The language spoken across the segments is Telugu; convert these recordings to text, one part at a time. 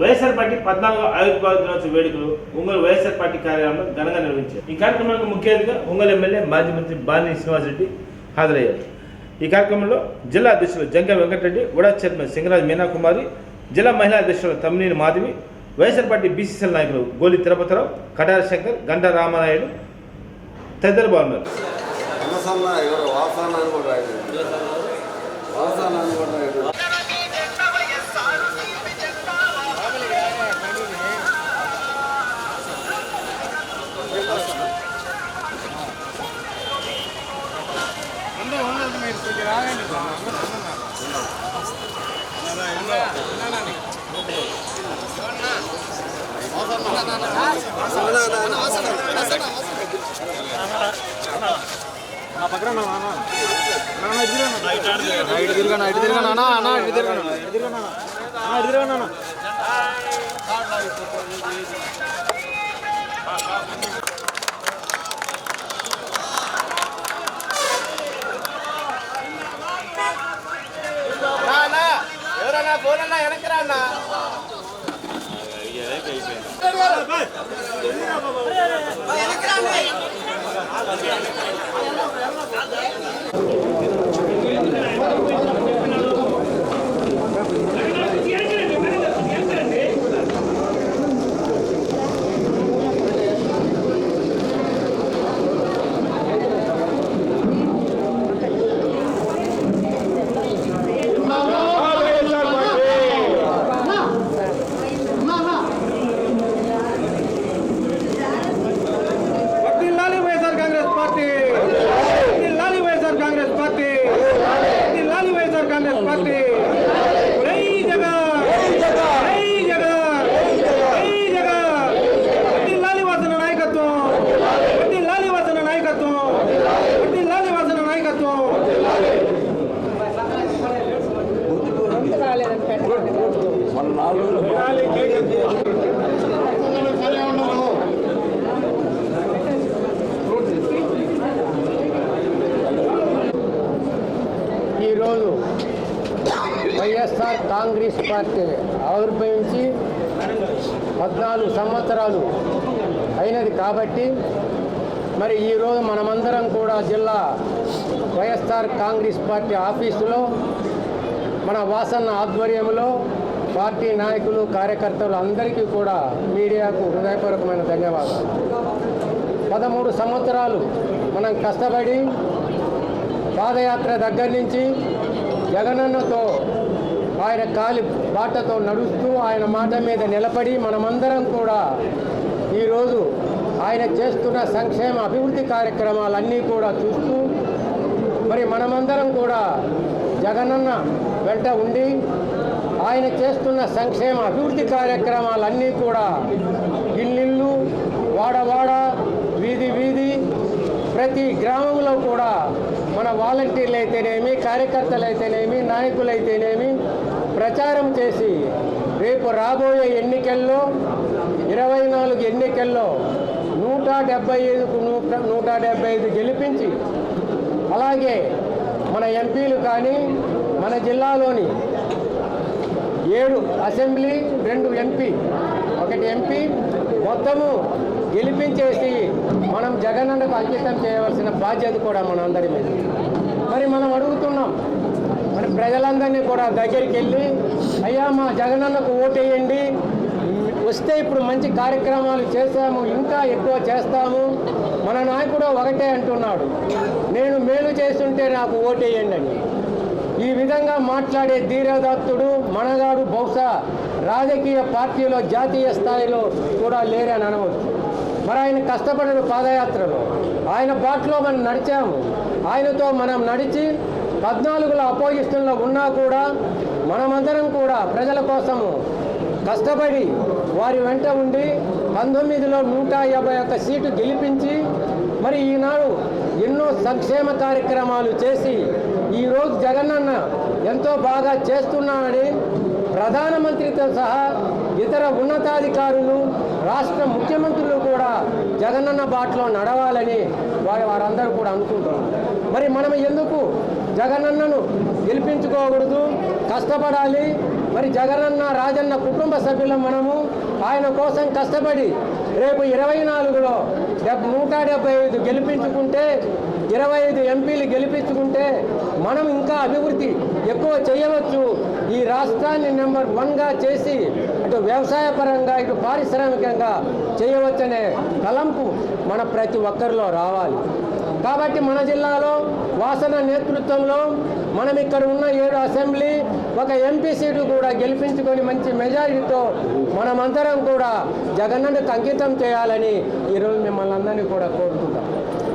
వైఎస్ఆర్ పార్టీ పద్నాలుగో ఆవిర్భావ దినోత్సవ వేడుకలు ఒంగోలు వైఎస్ఆర్ పార్టీ కార్యాలయంలో ఘనంగా నిర్వహించారు. ఈ కార్యక్రమానికి ముఖ్య అతిథిగా ఒంగోలు ఎమ్మెల్యే మాజీ మంత్రి బాలిని శ్రీనివాసరెడ్డి హాజరయ్యారు. ఈ కార్యక్రమంలో జిల్లా అధ్యక్షులు జంక వెంకటరెడ్డి ఉడా చైర్మన్ సింగరాజ్ మీనాకుమారి జిల్లా మహిళా అధ్యక్షులు Tammineni Madhavi YSR party BCCL నాయకులు గోలి తిరుపతిరావు కటార శంకర్ గంటా రామానాయుడు తదితరులు బాగున్నారు ఇటు తిరగనా ఇటు తిరగనా అన్నా అన్నా ఇటు తిరగనా ఇటు తిరగనా అన్నా ఇటు తిరగనా போனா இறக்குறாண்ணா இறக்குறாங்க వైఎస్ఆర్ కాంగ్రెస్ పార్టీ ఆవిర్భవించి పద్నాలుగు సంవత్సరాలు అయినది కాబట్టి మరి ఈరోజు మనమందరం కూడా జిల్లా వైఎస్ఆర్ కాంగ్రెస్ పార్టీ ఆఫీసులో మన వాసన్న ఆధ్వర్యంలో పార్టీ నాయకులు కార్యకర్తలు అందరికీ కూడా మీడియాకు హృదయపూర్వకమైన ధన్యవాదాలు. పదమూడు సంవత్సరాలు మనం కష్టపడి పాదయాత్ర దగ్గర నుంచి జగనన్నతో ఆయన కాలి బాటతో నడుస్తూ ఆయన మాట మీద నిలబడి మనమందరం కూడా ఈరోజు ఆయన చేస్తున్న సంక్షేమ అభివృద్ధి కార్యక్రమాలన్నీ కూడా చూస్తూ మరి మనమందరం కూడా జగనన్న వెంట ఉండి ఆయన చేస్తున్న సంక్షేమ అభివృద్ధి కార్యక్రమాలన్నీ కూడా ఇల్లిల్లు వాడవాడ వీధి వీధి ప్రతి గ్రామంలో కూడా మన వాలంటీర్లు అయితేనేమి కార్యకర్తలు అయితేనేమి నాయకులు అయితేనేమి ప్రచారం చేసి రేపు రాబోయే ఎన్నికల్లో ఇరవై నాలుగు ఎన్నికల్లో నూట డెబ్బై ఐదుకు నూట నూట డెబ్బై ఐదు గెలిపించి అలాగే మన ఎంపీలు కానీ మన జిల్లాలోని ఏడు అసెంబ్లీ రెండు ఎంపీ ఒకటి ఎంపీ మొత్తము గెలిపించేసి మనం జగనన్నకు అంకితం చేయవలసిన బాధ్యత కూడా మనందరి మీద. మరి మనం అడుగుతున్నాం మరి ప్రజలందరినీ కూడా దగ్గరికి వెళ్ళి అయ్యా మా జగనన్నకు ఓటేయండి. వస్తే ఇప్పుడు మంచి కార్యక్రమాలు చేశాము ఇంకా ఎక్కువ చేస్తాము. మన నాయకుడు ఒకటే అంటున్నాడు. నేను మేలు చేస్తుంటే నాకు ఓటేయండి అని. ఈ విధంగా మాట్లాడే ధీరదత్తుడు మనగాడు బహుశా రాజకీయ పార్టీలో జాతీయ స్థాయిలో కూడా లేరని అనవచ్చు. మరి ఆయన కష్టపడిన పాదయాత్రలో. ఆయన బాటలో మనం నడిచాము. ఆయనతో మనం నడిచి పద్నాలుగులో అపోజిషన్లో ఉన్నా కూడా మనమందరం కూడా ప్రజల కోసము కష్టపడి వారి వెంట ఉండి పంతొమ్మిదిలో నూట యాభై ఒక్క సీటు గెలిపించి మరి ఈనాడు ఎన్నో సంక్షేమ కార్యక్రమాలు చేసి ఈరోజు జగనన్న ఎంతో బాగా చేస్తున్నాడని ప్రధానమంత్రితో సహా ఇతర ఉన్నతాధికారులు రాష్ట్ర ముఖ్యమంత్రులు కూడా జగనన్న బాటలో నడవాలని వారి వారందరూ కూడా అనుకుంటున్నారు. మరి మనం ఎందుకు జగనన్నను గెలిపించుకోకూడదు? కష్టపడాలి. మరి జగనన్న రాజన్న కుటుంబ సభ్యులం మనము. ఆయన కోసం కష్టపడి రేపు ఇరవై నాలుగులో డెబ్ నూట డెబ్బై ఐదు గెలిపించుకుంటే ఇరవై ఐదు ఎంపీలు గెలిపించుకుంటే మనం ఇంకా అభివృద్ధి ఎక్కువ చేయవచ్చు. ఈ రాష్ట్రాన్ని నెంబర్ వన్గా చేసి ఇటు వ్యవసాయ పరంగా ఇటు పారిశ్రామికంగా చేయవచ్చనే తలంపు మన ప్రతి ఒక్కరిలో రావాలి. కాబట్టి మన జిల్లాలో వాసన నేతృత్వంలో మనం ఇక్కడ ఉన్న ఏడు అసెంబ్లీ ఒక ఎంపీ సీటు కూడా గెలిపించుకొని మంచి మెజారిటీతో మనమందరం కూడా జగన్ను అంకితం చేయాలని ఈరోజు మిమ్మల్ని అందరినీ కూడా కోరుకుంటాం.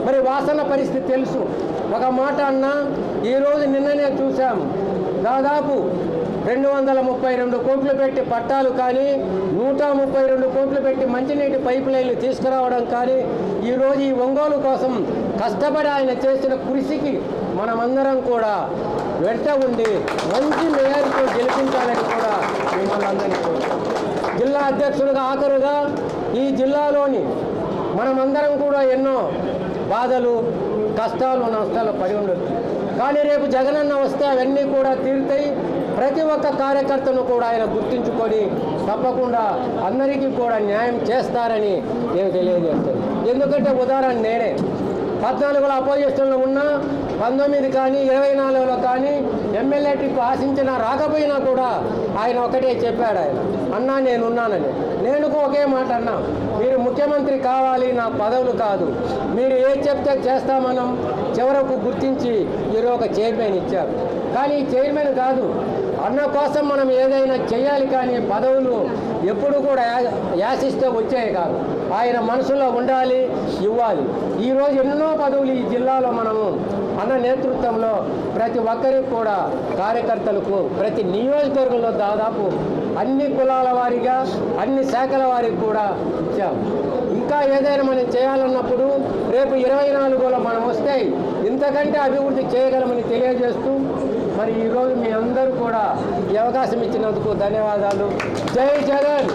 మరి వాసన పరిస్థితి తెలుసు. ఒక మాట అన్నా ఈరోజు నిన్ననే చూసాం దాదాపు రెండు వందల ముప్పై రెండు కోట్లు పెట్టి పట్టాలు కానీ నూట ముప్పై రెండు కోట్లు పెట్టి మంచినీటి పైప్ లైన్లు తీసుకురావడం కానీ ఈరోజు ఈ ఒంగోలు కోసం కష్టపడి ఆయన చేసిన కృషికి మనమందరం కూడా వెంట ఉండి మంచి మేయర్తో గెలిపించాలని కూడా మిమ్మల్ని అందరికీ జిల్లా అధ్యక్షులుగా ఆఖరుగా ఈ జిల్లాలోని మనమందరం కూడా ఎన్నో బాధలు కష్టాలు నష్టాలు పడి ఉండొచ్చు. కానీ రేపు జగనన్న వస్తే అవన్నీ కూడా తీరుతాయి. ప్రతి ఒక్క కార్యకర్తను కూడా ఆయన గుర్తించుకొని తప్పకుండా అందరికీ కూడా న్యాయం చేస్తారని నేను తెలియజేస్తాను ఎందుకంటే ఉదాహరణ నేనే. పద్నాలుగులో అపోజిషన్లో ఉన్నా పంతొమ్మిది కానీ ఇరవై నాలుగులో కానీ ఎమ్మెల్యే ట్రిప్ ఆశించినా రాకపోయినా కూడా ఆయన ఒకటే చెప్పాడు ఆయన. అన్నా నేనున్నానని నేను ఒకే మాట అన్నా. మీరు ముఖ్యమంత్రి కావాలి నా పదవులు కాదు. మీరు ఏ చెప్తే చేస్తామనం చివరకు గుర్తించి మీరు ఒక చైర్మన్ ఇచ్చారు. కానీ చైర్మన్ కాదు. అన్న కోసం మనం ఏదైనా చేయాలి కానీ పదవులు ఎప్పుడు కూడా యా- యాసిస్తే వచ్చాయి కాదు. ఆయన మనసులో ఉండాలి ఇవ్వాలి. ఈరోజు ఎన్నో పదవులు ఈ జిల్లాలో మనము అన్న నేతృత్వంలో ప్రతి ఒక్కరికి కూడా కార్యకర్తలకు ప్రతి నియోజకవర్గంలో దాదాపు అన్ని కులాల వారిగా అన్ని శాఖల వారికి కూడా ఇచ్చాము ఇంకా ఏదైనా మనం చేయాలన్నప్పుడు రేపు ఇరవై నాలుగులో మనం వస్తే ఇంతకంటే అభివృద్ధి చేయగలమని తెలియజేస్తూ మరి ఈరోజు మీ అందరూ కూడా ఈ అవకాశం ఇచ్చినందుకు ధన్యవాదాలు. జై జగన్!